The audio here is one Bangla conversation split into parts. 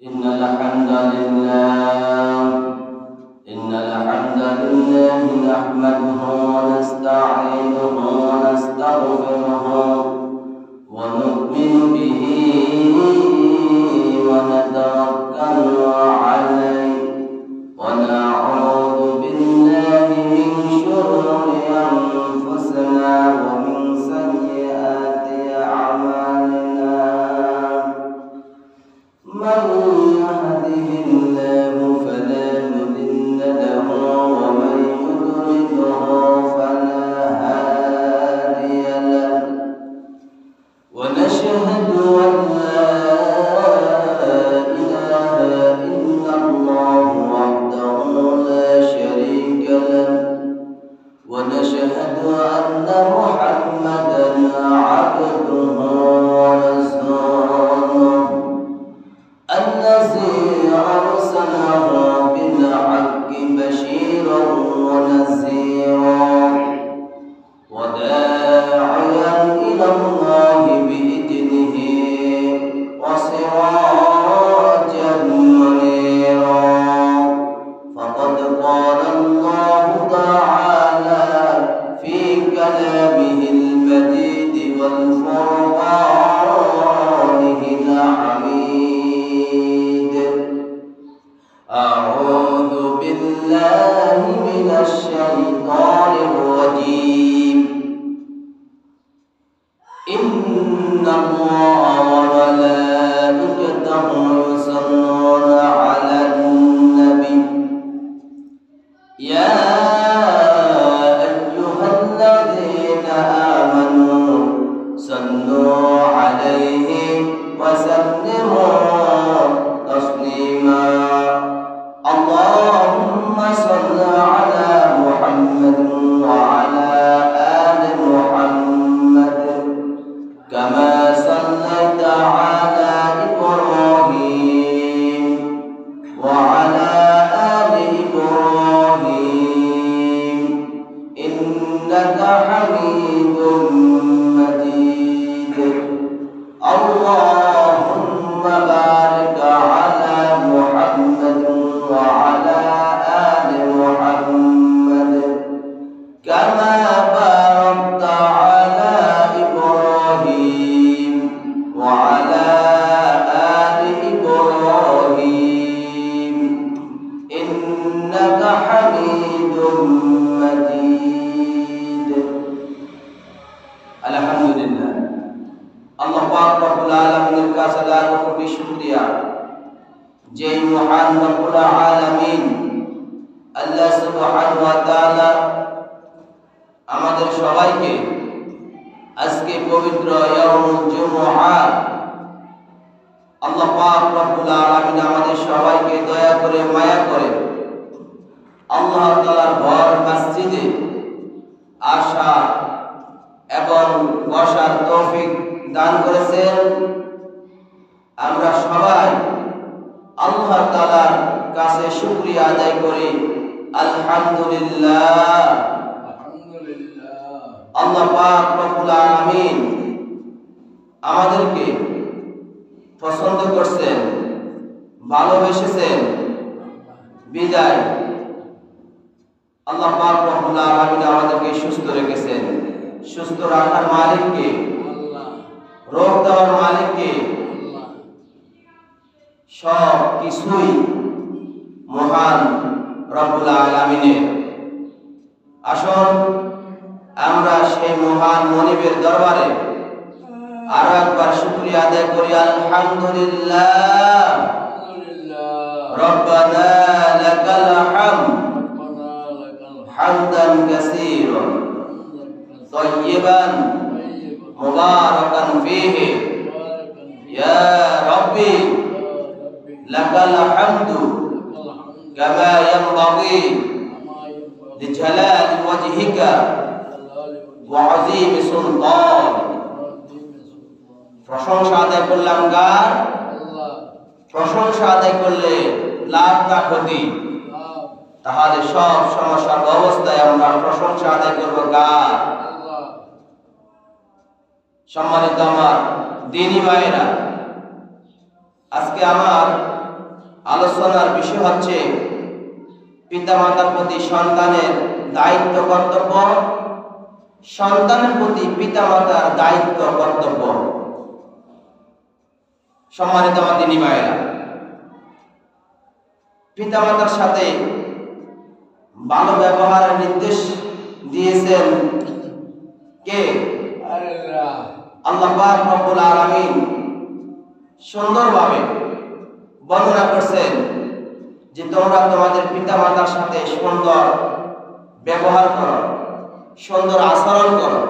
إن الحمد لله إن الحمد لله نحمده ونستعينه ونستغفره ونؤمن يا আল্লাহ পাক রব্বুল আলামিনের কাছে কোটি শুকরিয়া। যেই মহান রব্বুল আলামিন আল্লাহ সুবহানাহু ওয়া তাআলা আমাদের সবাইকে আজকে পবিত্র ইয়াউমুল আল্লাহ পাক রব্বুল আলামিন আমাদের সবাইকে দয়া করে মায়া করে আল্লাহ তাআলার ঘর, মসজিদে আসা এবং বসার তৌফিক দান করেছেন আমরা সবাই আল্লাহ তাআলার কাছে শুকরিয়া আদায় করি আলহামদুলিল্লাহ আল্লাহ পাক রব্বুল আলামিন আমাদেরকে পছন্দ করছেন, ভালোবেসেছেন। বিদায়। আল্লাহ আমাদেরকে সুস্থ রেখেছেন। সুস্থ রাখার মালিককে, রোগ দেওয়ার মালিককে সব কিছুই মহান রব্বুল আলামিনের। আসুন, আমরা সেই মহান মনিবের দরবারে আরো একবার শুকরিয়া আদায় করি আলহামদুলিল্লাহ রব্বানা লাকাল হামদ হামদান কাসীরা طيبا مباركا فيه يا ربي لك الحمد كما ينبغي لجلال وجهك وعظيم سلطان প্রশংসা আদায় করলাম গার প্রশংসা আদায় করলে লাভ না ক্ষতি? তাহলে সব সমস্যার অবস্থায় আমরা প্রশংসা আদায় করব গার সম্মানিত আমার দিনী ভাইয়েরা, আজকে আমার আলোচনার বিষয় হচ্ছে পিতামাতার প্রতি সন্তানের দায়িত্ব কর্তব্য। সন্তানের প্রতি পিতামাতার দায়িত্ব কর্তব্য। সম্মানিত আমার দিনী মায়েরা পিতামাতার সাথে ভালো ব্যবহারের নির্দেশ দিয়েছেন কে? আল্লাহ পাক রব্বুল আলামিন সুন্দরভাবে বর্ণনা করছেন যে তোমরা তোমাদের পিতামাতার সাথে সুন্দর ব্যবহার করো, সুন্দর আচরণ করো,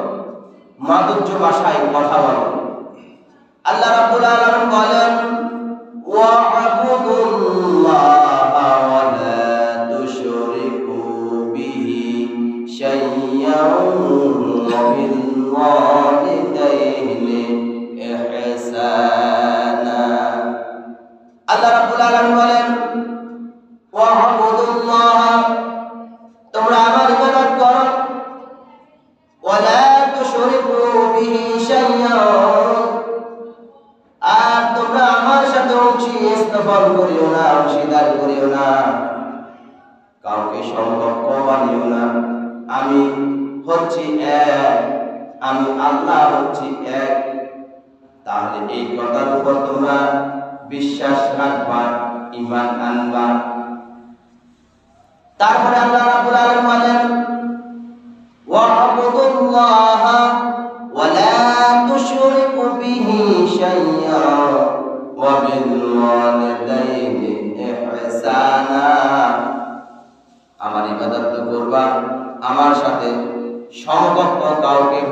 মাধুর্য ভাষায় কথা বলো। আল্লাহ রাব্বুল আলামিন বলেন ওয়া'বুদুল্লাহা ওয়া লা তুশরিকু বিহি শাইয়্যান ওয়া বিল করিও না, অংশীদার করিও না। কাউকে সমকক্ষ বানিও না। আমি হচ্ছি এক, আমি আল্লাহ হচ্ছি এক। তাহলে এই কথার উপর তোমরা বিশ্বাস রাখবা ইমান আনবা। তারপরে আল্লাহ রাব্বুল আলামিন বলেন, ওয়া'বুদুল্লাহা ওয়া লা তুশরিকু বিহি শাইয়্যা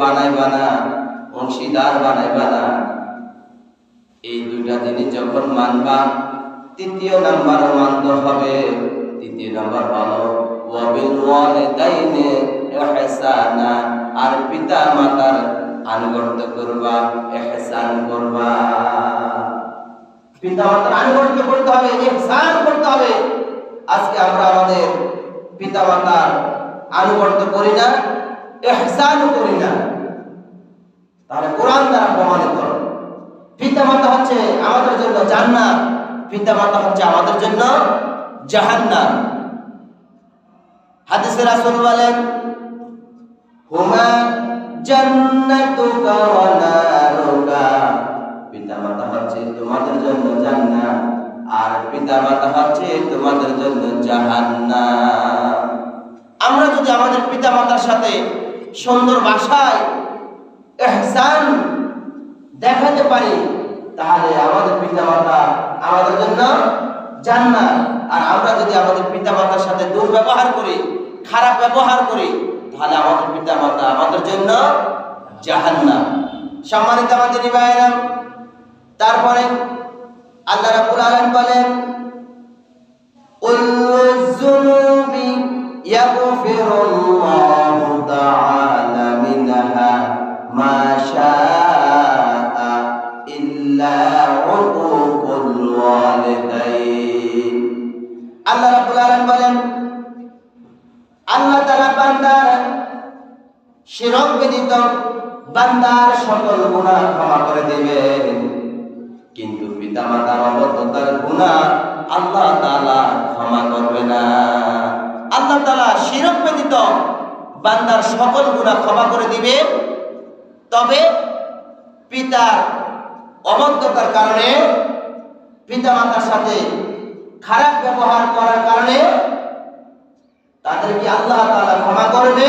বানাইবা না অংশীদার বানাইবা না এই দুইটা জিনিস যখন মানবা, তৃতীয় নাম্বার মানতে হবে। তৃতীয় নাম্বার হলো আর পিতা মাতার আনুগত্য করবা, ইহসান করবা। পিতা মাতার আনুগত্য করতে হবে, ইহসান করতে হবে। আজকে আমরা আমাদের পিতা মাতার আনুগত্য করি না ইহসান করি না তাহলে কোরআন দ্বারা প্রমাণিত। পিতা মাতা হচ্ছে আমাদের জন্য জান্নাত পিতা মাতা হচ্ছে আমাদের জন্য জাহান্নাম। হাদিসে রাসূল বলেন, হুমা জান্নাতুকা ওয়া নারুকা। পিতা মাতা হচ্ছে তোমাদের জন্য জান্নাত আর পিতা মাতা হচ্ছে তোমাদের জন্য জাহান্নাম। আমরা যদি আমাদের পিতা মাতার সাথে সুন্দর ভাষায় ইহসান দেখাতে পারি, তাহলে আমাদের পিতামাতা আমাদের জন্য জান্নাত। আর আমরা যদি আমাদের পিতামাতার সাথে দুর্ব্যবহার করি, খারাপ ব্যবহার করি, তাহলে আমাদের পিতামাতা আমাদের জন্য জাহান্নাম। সম্মানিত আমাদের ভাইয়েরা, তারপরে আল্লাহ রাব্বুল আলামিন বলেন শিরক বান্দার সকল গুনাহ ক্ষমা করে দিবেন। কিন্তু পিতামাতার অবদ্ধতার গুনাহ আল্লাহ তাআলা ক্ষমা করবে না। আল্লাহ তাআলা শিরক ব্যতীত বান্দার সকল গুনাহ ক্ষমা করে দিবে। তবে পিতার অবদ্ধতার কারণে, পিতামাতার সাথে খারাপ ব্যবহার করার কারণে তাদেরকে আল্লাহ তালা ক্ষমা করবে।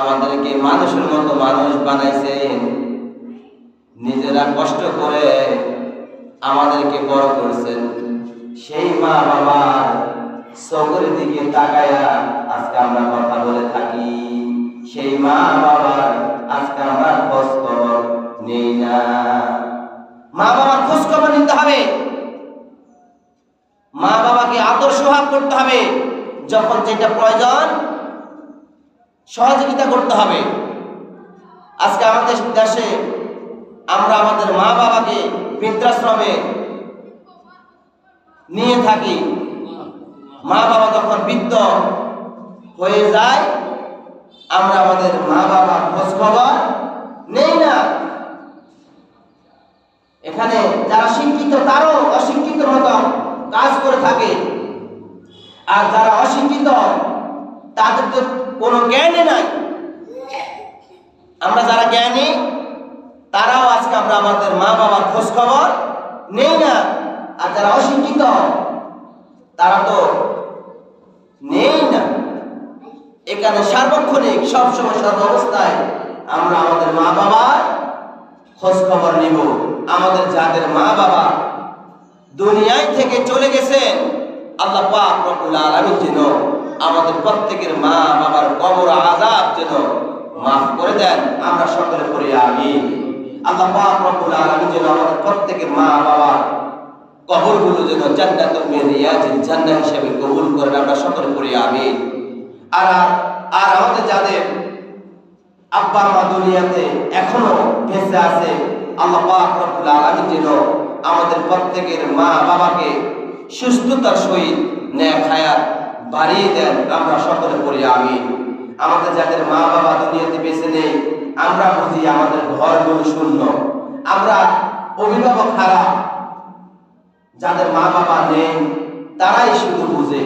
আমাদেরকে মানুষের মতো মানুষ বানাইছেন নিজেরা কষ্ট করে আমাদেরকে বড় করছেন সেই মা বাবার চোখের দিকে তাকায়া আজকে আমরা কথা বলে থাকি। সেই মা বাবার আজকে আমরা খোঁজ খবর নেই না। মা বাবার খোঁজ খবর নিতে হবে। মা বাবাকে আদর সোহাগ করতে হবে। যখন যেটা প্রয়োজন সহযোগিতা করতে হবে। আজকে আমাদের দেশে আমরা আমাদের মা বাবাকে বৃদ্ধাশ্রমে নিয়ে থাকি। মা বাবা যখন বৃদ্ধ হয়ে যায়, আমরা আমাদের মা বাবা খোঁজ খবর নেই না। এখানে যারা শিক্ষিত, তারও অশিক্ষিত মতো কাজ করে থাকে। আর যারা অশিক্ষিত, তাদের কোনো জ্ঞানই নাই। আমরা যারা জ্ঞানী, তারাও আজকে আমরা আমাদের মা বাবার খোঁজ খবর নেই না। আর যারা অশিক্ষিত, তারা তো নেই না। এখানে সার্বক্ষণিক, সবসময় সর্ব অবস্থায় আমরা আমাদের মা বাবার খোঁজ খবর নিব। আমাদের যাদের মা বাবা দুনিয়ায় থেকে চলে গেছেন, আল্লাহ পাক রব্বুল আলামিন যেন আমাদের প্রত্যেকের মা বাবার কবর আযাব যেন মাফ করে দেন, আমরা সকলে পড়ি আমি আল্লাহ পাক রব্বুল আলামিন যেন আমাদের প্রত্যেকের মা বাবা কবরগুলো যেন জান্নাতুল রিয়াজিল জান্নাহ হিসেবে কবুল করেন, আমরা সকলে পড়ি আমি আর আর আমাদের যাদের আব্বা মা দুনিয়াতে এখনও ভেসে আছে, আল্লাহ পাক রব্বুল আলামিন যেন আমাদের প্রত্যেকের মা বাবাকে সুস্থতার সহিত ন্যায় হায়াত বাড়িয়ে দেন, আমরা সকলে পড়ি আমি আমাদের যাদের মা বাবা দুনিয়াতে বেঁচে নেই, আমরা বুঝি আমাদের ঘর ঘরগুলো শূন্য। আমরা অভিভাবক খারাপ, যাদের মা বাবা নেই, তারাই শুধু বুঝে।